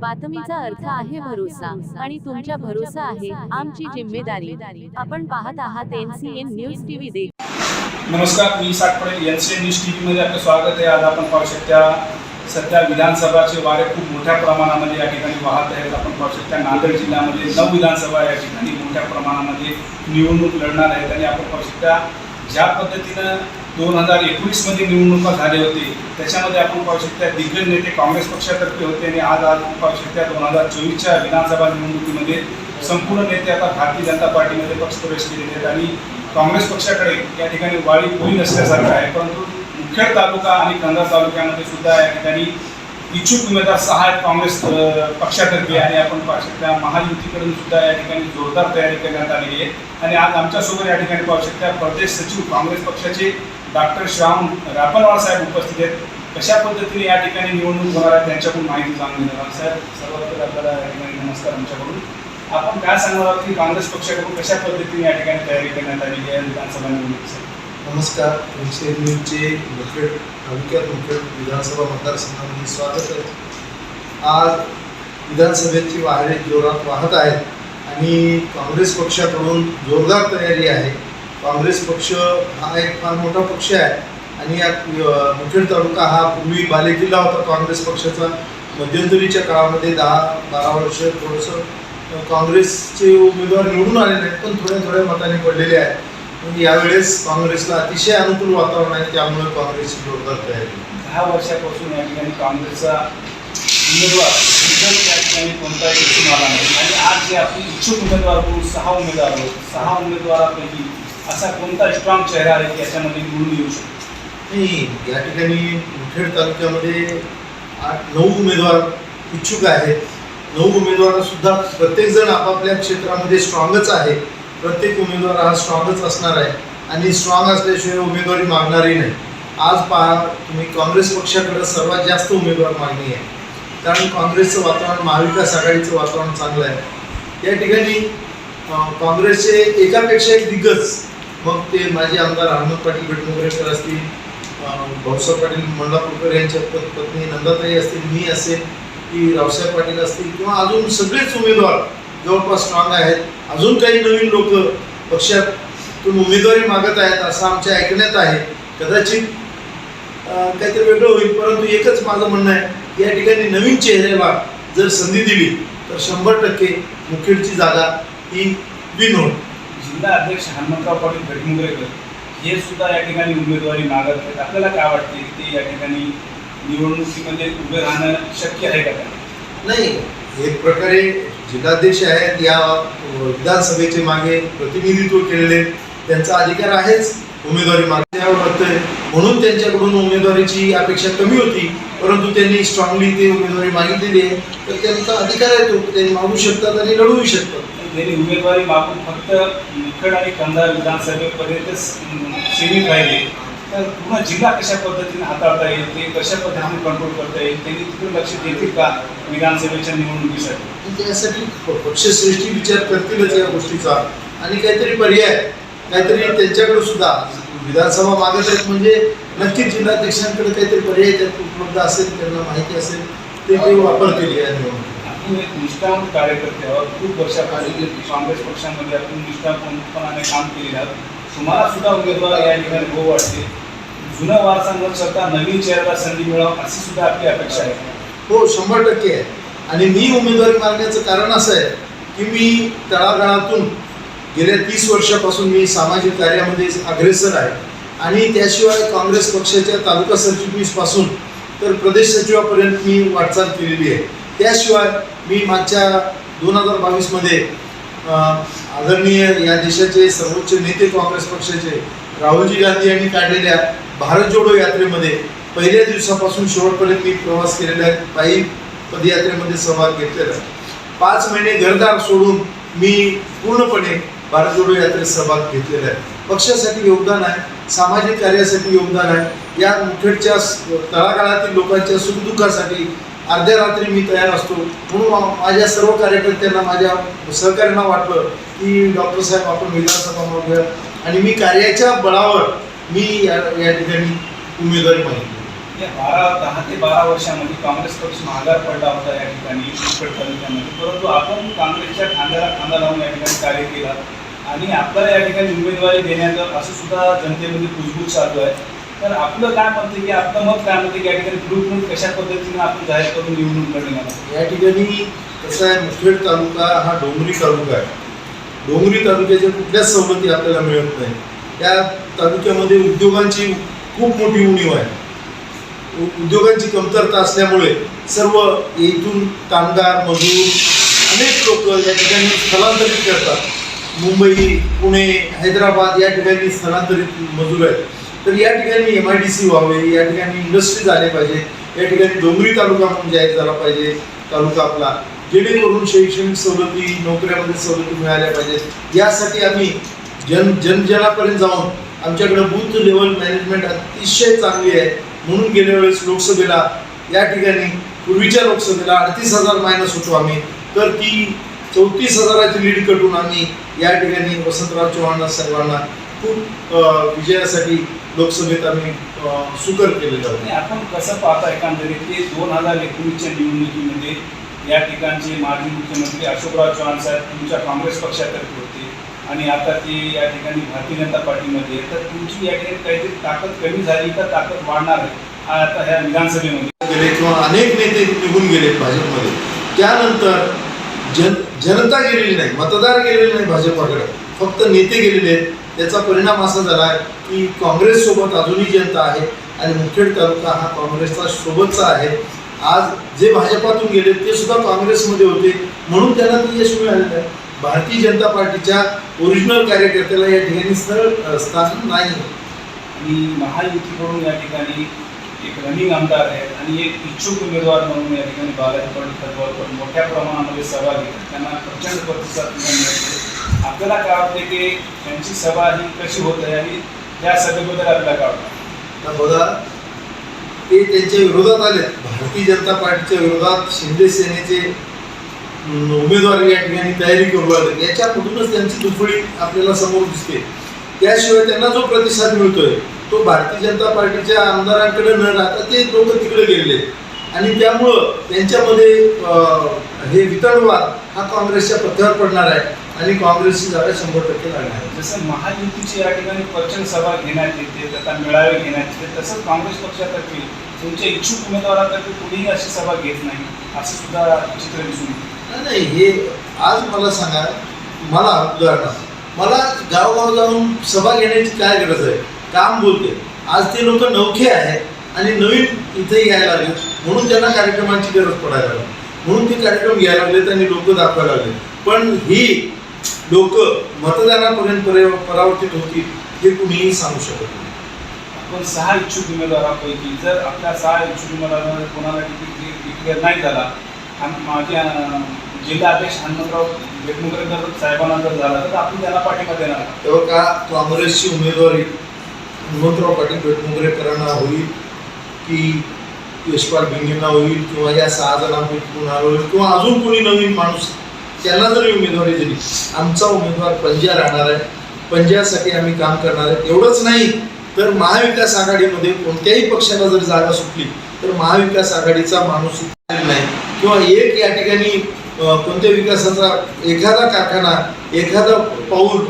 बातमीचा अर्थ आहे भरोसा आणि तुमच्या भरोसा आहे आमची जिम्मेदारी. आपण पाहत आहात एनसीएन न्यूज टीव्ही देश नमस्कार मी साठ एनसीएन न्यूज टीव्ही मध्ये आपलं स्वागत आहे. आज आपण पाहू शकता सध्या विधानसभाचे वारे खूप मोठ्या प्रमाणामध्ये या ठिकाणी वाहत आहेत. आपण पाहू शकता नांदेड जिल्ह्यामध्ये नऊ विधानसभा या ठिकाणी मोठ्या प्रमाणामध्ये निवडणूक लढणार आहेत. आणि आपण पाहू शकता ज्या पद्धतीनं दोन हजार एकोणीसमध्ये निवडणुका झाले होते त्याच्यामध्ये आपण पाहू शकता दिग्गज नेते काँग्रेस पक्षातर्फे होते आणि आज आज आपण पाहू शकता दोन हजार चोवीसच्या विधानसभा निवडणुकीमध्ये संपूर्ण नेते आता भारतीय जनता पार्टीमध्ये पक्षप्रवेश केलेले आहेत आणि काँग्रेस पक्षाकडे या ठिकाणी वाढी होई नसल्यासारखं आहे परंतु मुखेड तालुका आणि कंधार तालुक्यामध्ये सुद्धा या ठिकाणी इच्छुक उमेदवार सहा आहेत काँग्रेस पक्षातर्फे आणि आपण पाहू शकता महायुतीकडून सुद्धा या ठिकाणी जोरदार तयारी करण्यात आलेली आहे. आणि आज आमच्यासोबत या ठिकाणी पाहू शकता प्रदेश सचिव काँग्रेस पक्षाचे डॉक्टर श्याम रापणवाळ साहेब उपस्थित आहेत. कशा पद्धतीने या ठिकाणी निवडणूक होणार आहे त्यांच्याकडून माहिती जाणून घेणार साहेब सर्वात आपल्याला या ठिकाणी नमस्कार आमच्याकडून. आपण काय सांगणार आहोत की काँग्रेस पक्षाकडून कशा पद्धतीने या ठिकाणी तयारी करण्यात आलेली आहे विधानसभा निवडणुकीसाठी? नमस्कार एनसीएन न्यूजचे मुखेड तालुक्यात मुखेड विधानसभा मतदारसंघामध्ये स्वागत आहे. आज विधानसभेची वारे जोरात वाहत आहेत आणि काँग्रेस पक्षाकडून जोरदार तयारी आहे. काँग्रेस पक्ष हा एक फार मोठा पक्ष आहे आणि या मुखेड तालुका हा पूर्वी बालेकिल्ला होता काँग्रेस पक्षाचा. मध्यंतरीच्या काळामध्ये दहा बारा वर्ष थोडंसं काँग्रेसचे उमेदवार निवडून आले नाहीत पण थोड्या थोड्या मताने पडलेले आहेत. पण यावेळेस काँग्रेसला अतिशय अनुकूल वातावरण आहे त्यामुळे काँग्रेसची जोरदार तयारी आहे. दहा वर्षापासून या ठिकाणी काँग्रेसचा उमेदवार रिझल्ट या ठिकाणी कोणताही दिसून आला नाही. आणि आज जे आपण इच्छुक उमेदवार म्हणून सहा उमेदवार आहोत सहा उमेदवारापैकी असा कोणता स्ट्रॉंग चेहरा आहे की याच्यामध्ये निवडून येऊ शकतो? नाही या ठिकाणी मुखेड तालुक्यामध्ये आठ नऊ उमेदवार इच्छुक आहेत. नऊ उमेदवार सुद्धा प्रत्येकजण आपापल्या क्षेत्रामध्ये स्ट्रॉंगच आहे. प्रत्येक उमेदवार हा स्ट्रॉंगच असणार आहे. आणि स्ट्रॉंग असल्याशिवाय उमेदवारी मागणारही नाही. आज पहा तुम्ही काँग्रेस पक्षाकडे सर्वात जास्त उमेदवार मागणी आहे. कारण काँग्रेसचं वातावरण महाविकास आघाडीचं वातावरण चांगलं आहे. या ठिकाणी काँग्रेसचे एकापेक्षा एक दिग्गज मग ते माजी आमदार अहमद पाटील बेटमोगरेकर असतील भाऊसाहेब पाटील मंडलापूरकर यांच्या पत्नी नंदाताई असतील मी असेल की रावसाहेब पाटील असतील किंवा अजून सगळेच उमेदवार जवळपास स्ट्रॉंग आहेत. अजून काही नवीन लोक पक्षातून उमेदवारी मागत आहेत असं आमच्या ऐकण्यात आहे. कदाचित काहीतरी वेगळं होईल परंतु एकच माझं म्हणणं आहे की या ठिकाणी नवीन चेहऱ्याला जर संधी दिली तर शंभर टक्के मुखेडची जागा ही विन होईल जिल्हा अध्यक्ष हनुमंतराव पाटील भेटमुगरेकर हे सुद्धा या ठिकाणी उमेदवारी मागत आहेत. आपल्याला काय वाटते की ते या ठिकाणी निवडणुकीमध्ये उभे राहणं शक्य आहे का? नाही एक प्रकारे जिल्हाध्यक्ष आहेत या विधानसभेचे मागे प्रतिनिधित्व केलेले त्यांचा अधिकार आहेच. उमेदवारी मागण्यावर वाटतंय. म्हणून त्यांच्याकडून उमेदवारीची अपेक्षा कमी होती परंतु त्यांनी स्ट्रॉंगली ते उमेदवारी मागितलेली आहे. तर त्यांचा अधिकार आहे तो ते मागू शकतात आणि लढवू शकतात. त्यांनी उमेदवारी मागून फक्त मुखेड आणि कंधार विधानसभेपर्यंतच सीमित राहिले. तर पूर्ण जिल्हा कशा पद्धतीने हाताळता येईल ते कशा पद्धतीने कंट्रोल करता येईल त्यांनी तिकडे लक्ष देतील का विधानसभेच्या निवडणुकीसाठी? त्यासाठी पक्षश्रेष्ठी विचार करतीलच या गोष्टीचा. आणि काहीतरी पर्याय काहीतरी त्यांच्याकडे सुद्धा. विधानसभा मागत आहेत म्हणजे नक्कीच जिल्हाध्यक्षांकडे काहीतरी पर्याय त्यात उपलब्ध असेल त्यांना माहिती असेल ते ते वापरतील या निवडणुकीत आपण एक निष्ठावंत कार्यकर्ते आहोत. खूप वर्षापासून काँग्रेस पक्षामध्ये आपण निष्ठावंतपणाने काम केलेले आहोत. तुम्हाला सुद्धा उमेदवार या ठिकाणी भाऊ वाटते जुना वारसा न नवीन चेहऱ्याला संधी मिळावं अशी सुद्धा आपली अपेक्षा आहे. हो शंभर टक्के आहे. आणि मी उमेदवारी मागण्याचं कारण असं आहे की मी तळागाळातून गेल्या तीस वर्षापासून मी सामाजिक कार्यामध्ये अग्रेसर आहे. आणि त्याशिवाय काँग्रेस पक्षाच्या तालुका सरचिटणीसपासून तर प्रदेश सचिवापर्यंत मी वाटचाल केलेली आहे. त्याशिवाय मी मागच्या दोन हजार बावीसमध्ये आदरणीय या देशाचे सर्वोच्च नेते काँग्रेस पक्षाचे राहुलजी गांधी यांनी काढलेल्या भारत जोडो यात्रेमध्ये पहिल्या दिवसापासून शेवटपर्यंत मी प्रवास केलेला आहे. पायी पदयात्रेमध्ये सहभाग घेतलेला आहे. पाच महिने घरदार सोडून मी पूर्णपणे भारत जोडो यात्रेत सहभाग घेतलेला आहे. पक्षासाठी योगदान आहे सामाजिक कार्यासाठी योगदान आहे. या मुखेडच्या तळागाळातील लोकांच्या सुखदुःखासाठी अर्ध्या रात्री मी तयार असतो. म्हणून माझ्या सर्व कार्यकर्त्यांना माझ्या सहकार्यांना वाटलं की डॉक्टर साहेब आपण विधानसभा मागूया आणि मी कार्याच्या बळावर मी या या ठिकाणी उमेदवारी मागितली बारा दहा ते बारा वर्षामध्ये काँग्रेस पक्ष माघार पडला होता या ठिकाणी तालुक्यामध्ये. परंतु आपण काँग्रेसच्या खांद्याला खांदा लावून या ठिकाणी कार्य केला. आणि आपल्याला या ठिकाणी उमेदवारी देण्याचं असं सुद्धा जनतेमध्ये कुजबूज चालू आहे. तर आपलं काय म्हणते की आपलं मत काय म्हणते की या ठिकाणी ग्रुप कशा पद्धतीने आपण जाहीर करून निवडणूक करणे या ठिकाणी कसं आहे मुखेड तालुका हा डोंगरी तालुका आहे. डोंगरी तालुक्याच्या कुठल्याच सवलती आपल्याला मिळत नाही. त्या तालुक्यामध्ये उद्योगांची खूप मोठी उणीव आहे. उ- उद्योगांची कमतरता असल्यामुळे सर्व येथून कामगार मजूर अनेक लोक या ठिकाणी स्थलांतरित करतात. मुंबई पुणे हैदराबाद या ठिकाणी स्थलांतरित मजूर आहेत. तर या ठिकाणी एम आय डी सी व्हावे या ठिकाणी इंडस्ट्री झाले पाहिजे या ठिकाणी डोंगरी तालुका म्हणून जाहीर झाला पाहिजे तालुका आपला. जेणेकरून शैक्षणिक सवलती नोकऱ्यामध्ये सवलती मिळाल्या पाहिजेत यासाठी आम्ही जन जनजनापर्यंत जाऊन आमच्याकडे बूथ लेवल मॅनेजमेंट अतिशय चांगली आहे. म्हणून गेल्या वेळेस लोकसभेला या ठिकाणी पूर्वीच्या लोकसभेला अडतीस हजार मायनस होतो आम्ही. तर ती चौतीस हजाराची लीड कटून आम्ही या ठिकाणी वसंतराव चव्हाण साहेबांना खूप विजयासाठी लोकसभेत आम्ही सुकर केलेलं होतं आपण कसं पाहता एकंदरीत ते दोन हजार एकोणीसच्या निवडणुकीमध्ये या ठिकाणचे माजी मुख्यमंत्री अशोकराव चव्हाण साहेब तुमच्या काँग्रेस पक्षातर्फे होते आणि आता ते या ठिकाणी भारतीय जनता पार्टीमध्ये. तर तुमची या ठिकाणी काहीतरी ताकद कमी झाली का ताकद वाढणार आहे आता ह्या विधानसभेमध्ये. गेले किंवा अनेक नेते निघून गेले भाजपमध्ये. त्यानंतर जन जनता गेलेली नाही मतदार गेलेले नाही भाजपाकडे. फक्त नेते गेलेले आहेत. त्याचा परिणाम असा झाला आहे की काँग्रेससोबत अजूनही जनता आहे आणि मुखेड तालुका हा काँग्रेसचा सोबतचा आहे. आज जे भाजपातून गेले ते सुद्धा काँग्रेसमध्ये होते. म्हणून त्यांना ते यश मिळालेलं आहे. भारतीय जनता पार्टीच्या ओरिजिनल कार्यकर्त्याला या ठिकाणी स्थळ स्थान नाही. आणि महायुतीकडून या ठिकाणी एक रनिंग आमदार आहेत आणि एक इच्छुक उमेदवार म्हणून या ठिकाणी बालाजी पण मोठ्या प्रमाणामध्ये सहभागी त्यांना प्रचंड प्रतिसाद मिळतो आपल्याला काय वाटते की त्यांची सभा ही कशी होत आहे आणि त्या सभेबद्दल आपल्याला काय वाटतं बघा ते त्यांच्या विरोधात आले. भारतीय जनता पार्टीच्या विरोधात शिंदे सेनेचे उमेदवार या ठिकाणी तयारी करू लागले. याच्यामधूनच त्यांची दुफळी आपल्याला समोर दिसते. त्याशिवाय त्यांना जो प्रतिसाद मिळतोय तो भारतीय जनता पार्टीच्या आमदारांकडे न राहता ते लोक तिकडे गेलेले. आणि त्यामुळं त्यांच्यामध्ये हे वितळवाद हा काँग्रेसच्या पथ्यावर पडणार आहे आणि काँग्रेसची जागा शंभर टक्के लागणार आहे. जसं महायुतीची या ठिकाणी प्रचंड सभा घेण्यात येते त्याचा मेळावे घेण्यात येते तसंच काँग्रेस पक्षातर्फे तुमच्या इच्छुक उमेदवारातर्फे कुणीही अशी सभा घेत नाही असं सुद्धा चित्र दिसून येतं. नाही, नाही हे आज मला सांगा मला उदाहरणार्थ मला गावगाव जाऊन सभा घेण्याची काय गरज आहे? काम बोलते. आज ते लोक नवखे आहेत आणि नवीन इथे यायला लागले म्हणून त्यांना कार्यक्रमांची गरज पडायला लागली. म्हणून ते कार्यक्रम घ्यायला लागलेत आणि लोक दाखवायला लागले पण ही लोक मतदानापर्यंत परि- परावर्तित होतील हे कुणीही सांगू शकत नाही आपण सहा इच्छुक उमेदवारांपैकी जर आपल्या सहा इच्छुक उमेदवारांमध्ये कोणाला तिकीट डिक्लेअर नाही झाला आणि माझे अं, जिल्हाध्यक्ष हनुमंतराव बेटमुकरेकर साहेबांना जर झाला तर आपण त्याला पाठिंबा देणार. तेव्हा का काँग्रेसची उमेदवारी हनुमंतराव पाटील बेटमुगरेकरांना होईल की यशपाल भिंगेंना होईल किंवा या सहा जणांपैकी कोणाला होईल किंवा अजून कोणी नवीन माणूस त्यांना जरी उमेदवारी दिली आमचा उमेदवार पंजा राहणार आहे. पंजासाठी आम्ही काम करणार आहे. एवढंच नाही तर महाविकास आघाडीमध्ये कोणत्याही पक्षाला जर जागा सुटली तर महाविकास आघाडीचा माणूस नाही. किंवा एक या ठिकाणी कोणत्या विकासाचा एखादा कारखाना एखादा पाऊल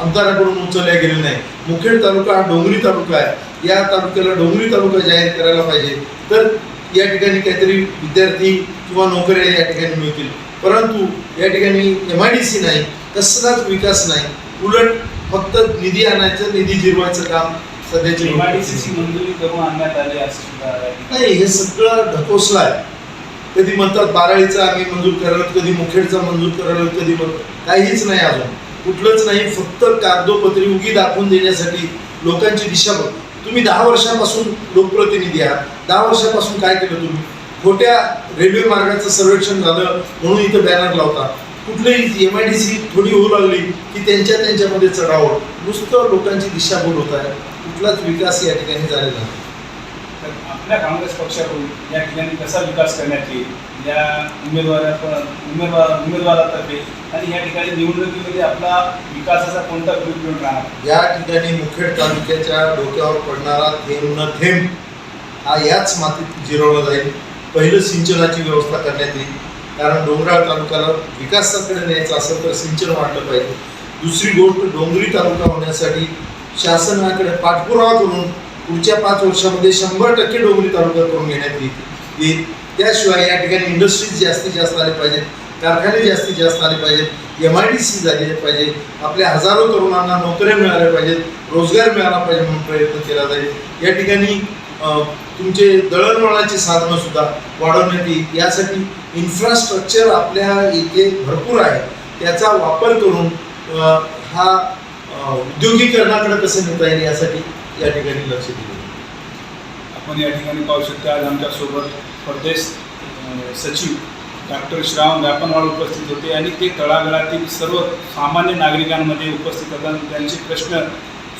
आमदाराकडून उचलल्या गेलेलं नाही. मुखेड तालुका हा डोंगरी तालुका आहे. या तालुक्याला डोंगरी तालुका जाहीर करायला पाहिजे. तर या ठिकाणी काहीतरी विद्यार्थी किंवा नोकऱ्या या ठिकाणी मिळतील. परंतु या ठिकाणी एम आय डी सी नाही कसलाच विकास नाही. उलट फक्त निधी आणायचं निधी जिरवायचं काम सध्याचे मंजुरी करून आणण्यात आली. नाही हे सगळं ढकोसलं आहे. कधी म्हणतात बाराळीचं आम्ही मंजूर करायला कधी मुखेडचा मंजूर करायला कधी काहीच नाही अजून. कुठलंच नाही फक्त कागदोपत्री उगी दाखवून देण्यासाठी लोकांची दिशा बघ. तुम्ही दहा वर्षापासून लोकप्रतिनिधी आहात. दहा वर्षापासून काय केलं तुम्ही? खोट्या रेल्वे मार्गाचं सर्वेक्षण झालं म्हणून इथं बॅनर लावता. कुठलीही एम आय डी सी थोडी होऊ लागली की त्यांच्या त्यांच्यामध्ये चढावं नुसतं लोकांची दिशाभूल होत. आहे कुठलाच विकास या ठिकाणी झालेला नाही. तर आपल्या काँग्रेस पक्षाकडून या ठिकाणी कसा विकास करण्यात येईल? या उमेदवारा उमेदवार उमेदवारातर्फे आणि या ठिकाणी निवडणुकीमध्ये आपला विकासाचा कोणता उपयोग राहणार? या ठिकाणी मुखेड तालुक्याच्या डोक्यावर पडणारा थेंब न थेंब हा याच मातीत जिरवला जाईल. पहिलं सिंचनाची व्यवस्था करण्यात येईल. कारण डोंगराळ तालुक्याला विकासाकडे न्यायचं असेल तर सिंचन वाढलं पाहिजे. दुसरी गोष्ट डोंगरी तालुका होण्यासाठी शासनाकडे पाठपुरावा करून पुढच्या पाच वर्षामध्ये शंभर टक्के डोंगरी तालुका करून घेण्यात येईल येईल. त्याशिवाय या ठिकाणी इंडस्ट्रीज जास्तीत जास्त आले पाहिजेत कारखाने जास्तीत जास्त आले पाहिजेत एम आय डी सी झाले पाहिजे आपल्या हजारो तरुणांना नोकऱ्या मिळाल्या पाहिजेत रोजगार मिळाला पाहिजे म्हणून प्रयत्न केला जाईल. या ठिकाणी तुमचे दळणवळणाची साधनं सुद्धा वाढवण्यात येईल. यासाठी इन्फ्रास्ट्रक्चर आपल्या इथे भरपूर आहे. त्याचा वापर करून हा उद्योगीकरणाकडे कसं नेता येईल यासाठी या ठिकाणी लक्ष दिलं आपण या ठिकाणी पाहू शकतो आज आमच्यासोबत परदेश सचिव डॉक्टर श्रावण व्यापनवाड उपस्थित होते आणि ते तळागाळातील सर्व सामान्य नागरिकांमध्ये उपस्थित होतात. त्यांचे प्रश्न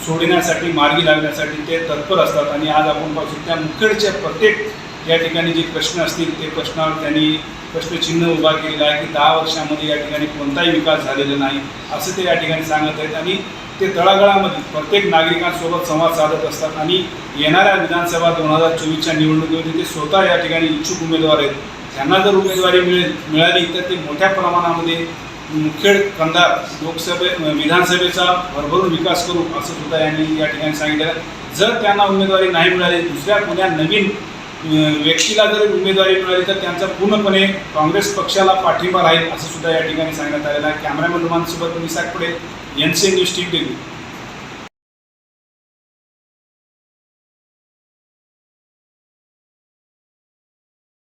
सोडण्यासाठी मार्गी लागण्यासाठी ते तत्पर असतात. आणि आज आपण पाहू त्या मुखेडच्या प्रत्येक या ठिकाणी जे प्रश्न असतील ते प्रश्नावर त्यांनी प्रश्नचिन्ह उभा केलेलं आहे की दहा वर्षामध्ये या ठिकाणी कोणताही विकास झालेला नाही असं ते या ठिकाणी सांगत आहेत. आणि ते तळागाळामध्ये प्रत्येक नागरिकांसोबत संवाद साधत असतात आणि येणाऱ्या विधानसभा दोन हजार चोवीसच्या निवडणुकीमध्ये ते स्वतः या ठिकाणी इच्छुक उमेदवार आहेत. त्यांना जर उमेदवारी मिळेल मिळाली तर ते मोठ्या प्रमाणामध्ये मुखेड कंधार लोकसभे विधानसभेचा भरभरून विकास करू असं सुद्धा यांनी या ठिकाणी सांगितलं. जर त्यांना उमेदवारी नाही मिळाली दुसऱ्या कोण्या नवीन व्यक्तीला जर उमेदवारी मिळाली तर त्यांचा पूर्णपणे काँग्रेस पक्षाला पाठिंबा राहील असं सुद्धा या ठिकाणी सांगण्यात आलेलं आहे. कॅमेरामॅन रुमांसोबत मी साकपडे एन सी एन